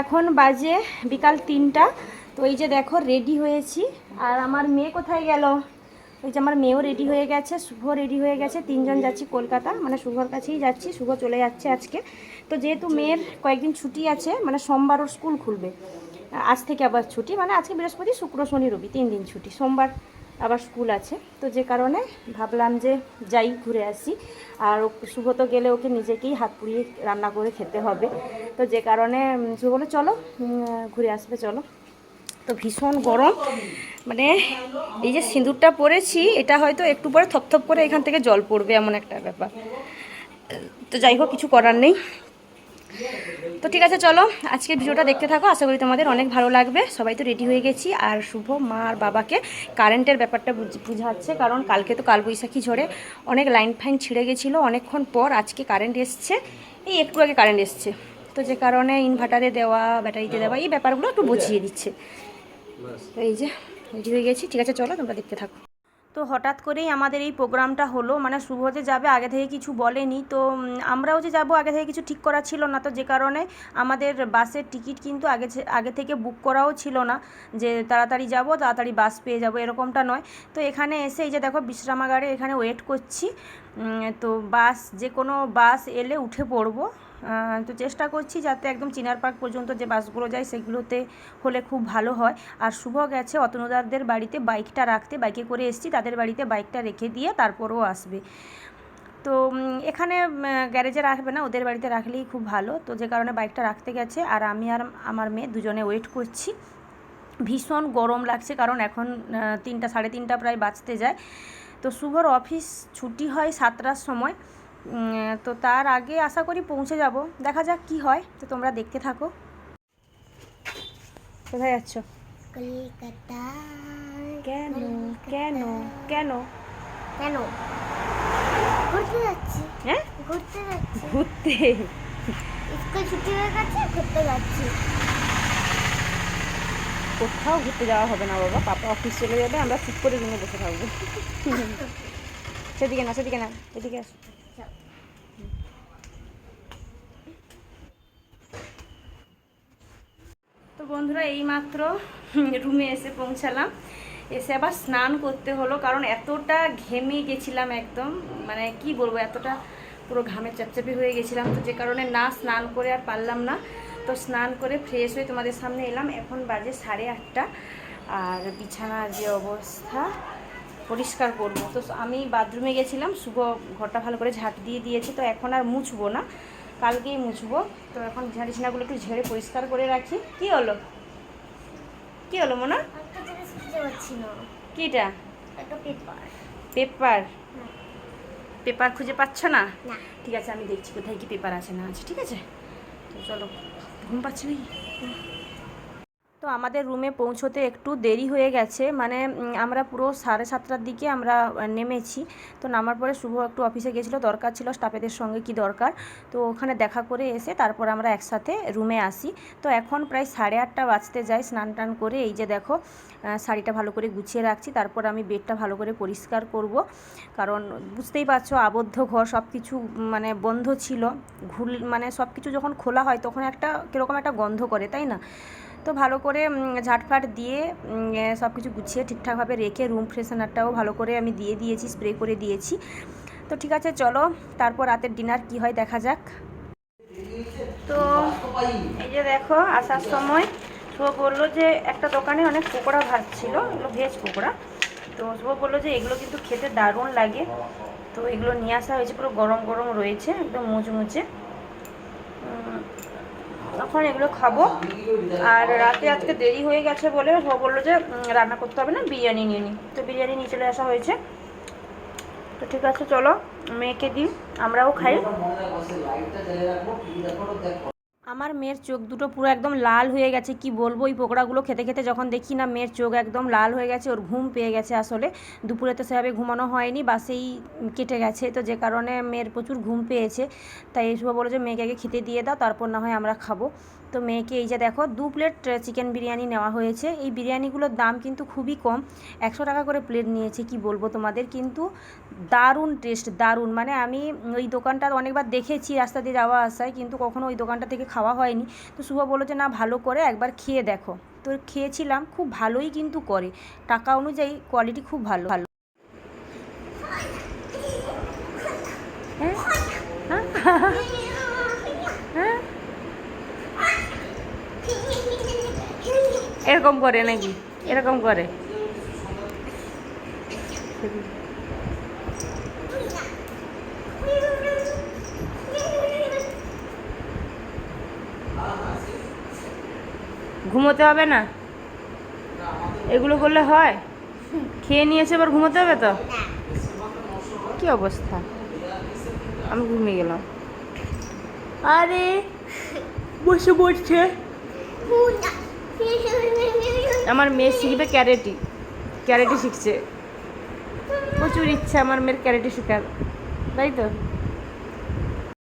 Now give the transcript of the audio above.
এখন বাজে বিকাল তিনটা। তো এই যে দেখো রেডি হয়েছি। আর আমার মেয়ে কোথায় গেল? ওই যে আমার মেয়েও রেডি হয়ে গেছে শুভ রেডি হয়ে গেছে। তিনজন যাচ্ছি কলকাতা। মানে শুভর কাছেই যাচ্ছি, শুভ চলে যাচ্ছে আজকে। তো যেহেতু মেয়ের কয়েকদিন ছুটি আছে মানে সোমবার ওর স্কুল খুলবে। আজ থেকে আবার ছুটি মানে আজকে বৃহস্পতি, শুক্র, শনি, রবি তিন দিন ছুটি। সোমবার আবার স্কুল আছে। তো যে কারণে ভাবলাম যে যাই ঘুরে আসি। আর ও- শুভ তো গেলে ওকে নিজেকেই হাত পুড়িয়ে রান্না করে খেতে হবে। তো যে কারণে শুভ বলে, চলো ঘুরে আসবে, চলো। তো ভীষণ গরম। মানে এই যে সিঁদুরটা পরেছি, এটা হয়তো একটু পরে থপথপ করে এখান থেকে জল পড়বে, এমন একটা ব্যাপার। তো যাই হোক, কিছু করার নেই। তো ঠিক আছে চলো আজকে ভিডিওটা দেখতে থাকো। আশা করি তোমাদের অনেক ভালো লাগবে। সবাই তো রেডি হয়ে গেছি। আর শুভ মা আর বাবাকে কারেন্টের ব্যাপারটা বুঝ- বুঝাচ্ছে কারণ কালকে তো কালবৈশাখী ঝড়ে অনেক লাইন ফাইন ছিঁড়ে গেছিল। অনেকক্ষণ পর আজকে কারেন্ট এসছে। এই একটু আগে কারেন্ট এসছে। তো যে কারণে ইনভার্টারে দেওয়া ব্যাটারিতে দেওয়া এই ব্যাপারগুলো একটু বুঝিয়ে দিচ্ছে। এই যে রেডি হয়ে গেছি। ঠিক আছে চলো তোমরা দেখতে থাকো। তো হঠাৎ করেই আমাদের এই প্রোগ্রামটা হলো। মানে শুভ যে যাবে, আগে থেকে কিছু বলেনি। তো আমরাও যে যাব, আগে থেকে কিছু ঠিক করা ছিল না। তো যে কারণে আমাদের বাসের টিকিট কিন্তু আগে আগে থেকে বুক করাও ছিল না। যে তাড়াতাড়ি যাব, তাড়াতাড়ি বাস পেয়ে যাব, এরকমটা নয়। তো এখানে এসে এই যে দেখো, বিশ্রামাগারে এখানে ওয়েট করছি। তো বাস, যে কোনো বাস এলে উঠে পড়ব। তো চেষ্টা করছি যাতে একদম চিনার পার্ক পর্যন্ত যে বাসগুলো যায় সেগুলোতে হলে খুব ভালো হয়। আর শুভ গেছে অতনুদারদের বাড়িতে বাইকটা রাখতে, বাইকে করে এসছি, তাদের বাড়িতে বাইকটা রেখে দিয়ে তারপরও আসবে। তো এখানে গ্যারেজে রাখবে না, ওদের বাড়িতে রাখলেই খুব ভালো। তো যে কারণে বাইকটা রাখতে গেছে, আর আমি আর আমার মেয়ে দুজনে ওয়েট করছি। ভীষণ গরম লাগছে, কারণ এখন তিনটা, সাড়ে তিনটা প্রায় বাঁচতে যায়। তো শুভর অফিস ছুটি হয় সাতটার সময়। তো তার আগে আশা করি পৌঁছে যাব। দেখা যাক কি হয় তো তোমরা দেখতে থাকো। কোথায় যাচ্ছ? কলকাতা। কেন? কেন? কেন? কেন? ঘুরতে যাচ্ছি। হ্যাঁ? ঘুরতে যাচ্ছি। ঘুরতে? স্কুল ছুটি হয়ে গেছে ঘুরতে যাচ্ছি। কোথাও ঘুরতে যাওয়া হবে না বাবা পাপা অফিস চলে যাবে আমরা চুপ করে রুমে বসে থাকব। সেদিকে না সেদিকে না এদিকে আস। তো বন্ধুরা, এইমাত্র রুমে এসে পৌঁছালাম। এসে আবার স্নান করতে হলো, কারণ এতটা ঘেমে গেছিলাম একদম। মানে কি বলব, এতটা পুরো ঘামে চাপচাপি হয়ে গেছিলাম তো, যে কারণে না স্নান করে আর পারলাম না। তো স্নান করে ফ্রেশ হয়ে তোমাদের সামনে এলাম। এখন বাজে সাড়ে আটটা, আর বিছানার যে অবস্থা পরিষ্কার করব। তো আমি বাথরুমে গেছিলাম, শুভ ঘরটা ভালো করে ঝাঁট দিয়ে দিয়েছে, তো এখন আর মুছবো না। কালকেই মুছবো। তো এখন বিছানাগুলো একটু ঝেড়ে পরিষ্কার করে রাখি। কি হলো? কি হলো মোনা? কিটা? পেপার। পেপার? খুঁজে পাচ্ছ না? না। ঠিক আছে আমি দেখছি কোথায় কি পেপার আছে না আছে ঠিক আছে? তো চলো ঘুম পাচ্ছি নাকি? তো আমাদের রুমে পৌঁছোতে একটু দেরি হয়ে গেছে। মানে আমরা পুরো সাড়ে সাতটার দিকে আমরা নেমেছি। তো নামার পরে শুভ একটু অফিসে গেছিল। দরকার ছিল স্টাফেদের সঙ্গে কি দরকার। তো ওখানে দেখা করে এসে তারপর আমরা একসাথে রুমে আসি। তো এখন প্রায় সাড়ে আটটা বাজতে যাই স্নান টান করে। এই যে দেখো শাড়িটা ভালো করে গুছিয়ে রাখছি। তারপর আমি বেডটা ভালো করে পরিষ্কার করব। কারণ বুঝতেই পারছ, আবদ্ধ ঘর সব কিছু মানে বন্ধ ছিল। ঘুল মানে সব কিছু যখন খোলা হয়, তখন একটা কীরকম একটা গন্ধ করে, তাই না? তো ভালো করে ঝাটফাট দিয়ে সব কিছু গুছিয়ে ঠিকঠাকভাবে রেখে রুম ফ্রেশনারটাও ভালো করে আমি দিয়ে দিয়েছি স্প্রে করে দিয়েছি। তো ঠিক আছে, চলো, তারপর রাতের ডিনার কি হয় দেখা যাক। তো এই যে দেখো, আসার সময় শুভ বলল যে একটা দোকানে অনেক পকোড়া ভাজছিল এগুলো ভেজ পকোড়া। তো শুভ বলল যে এগুলো কিন্তু খেতে দারুণ লাগে। তো এগুলো নিয়ে আসা হয়েছে, পুরো গরম গরম রয়েছে, একদম মুচমুচে। এখন এগুলো খাব। আর রাতে আজকে দেরি হয়ে গেছে বলে ও বলল যে রান্না করতে হবে না, বিরিয়ানি নিয়ে নিই তো বিরিয়ানি নিয়ে চলে আসা হয়েছে। তো ঠিক আছে, চলো, মেয়েকে দিই আমরাও খাই। আমার মেয়ের চোখ দুটো পুরো একদম লাল হয়ে গেছে, কি বলব? ওই পোকড়াগুলো খেতে খেতে যখন দেখি না, মেয়ের চোখ একদম লাল হয়ে গেছে, ওর ঘুম পেয়ে গেছে আসলে। দুপুরে তো সেভাবে ঘুমানো হয়নি, বাসেই কেটে গেছে, তো যে কারণে মেয়ের প্রচুর ঘুম পেয়েছে। তাই এসব বলে যে, মেয়েকে আগে খেতে দিয়ে দাও, তারপর না হয় আমরা খাব। তো মেয়েকে এই যে দেখো, দু প্লেট চিকেন বিরিয়ানি নেওয়া হয়েছে। এই বিরিয়ানিগুলোর দাম কিন্তু খুবই কম। একশো টাকা করে প্লেট নিয়েছে, কি বলব তোমাদের? কিন্তু দারুণ টেস্ট দারুণ। মানে আমি ওই দোকানটা অনেকবার দেখেছি রাস্তা দিয়ে যাওয়া আসায়, কিন্তু কখনো ওই দোকানটা থেকে খাওয়া হয়নি। তো শুভ বলল যে, না, ভালো করে একবার খেয়ে দেখো। তো খেয়েছিলাম, খুব ভালোই কিন্তু করে। টাকা অনুযায়ী কোয়ালিটি খুব ভালো। ভালো। হ্যাঁ? হ্যাঁ? এরকম করে নাকি? এরকম করে। ঘুমোতে হবে না? এগুলো করলে হয়? খেয়ে নিয়েছে এবার ঘুমোতে হবে তো? কি অবস্থা? আমি ঘুমিয়ে গেলাম। আরে, বসে পড়ছে। আমার মেয়ে শিখবে ক্যারেটি। ক্যারেটি শিখছে। প্রচুর ইচ্ছা আমার মেয়ের ক্যারেটি শেখার। তাই তো?